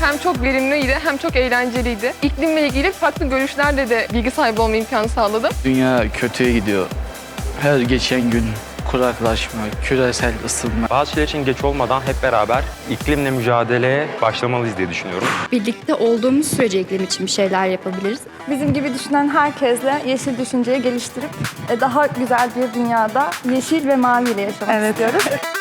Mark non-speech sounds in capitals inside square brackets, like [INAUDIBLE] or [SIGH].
hem çok verimliydi hem çok eğlenceliydi. İklimle ilgili farklı görüşlerle de bilgi sahibi olma imkanı sağladım. Dünya kötüye gidiyor. Her geçen gün kuraklaşma, küresel ısınma. Bazı şeyler için geç olmadan hep beraber iklimle mücadeleye başlamalıyız diye düşünüyorum. Birlikte olduğumuz sürece iklim için bir şeyler yapabiliriz. Bizim gibi düşünen herkesle yeşil düşünceyi geliştirip e, daha güzel bir dünyada yeşil ve maviyle yaşamak Evet istiyoruz. [LAUGHS]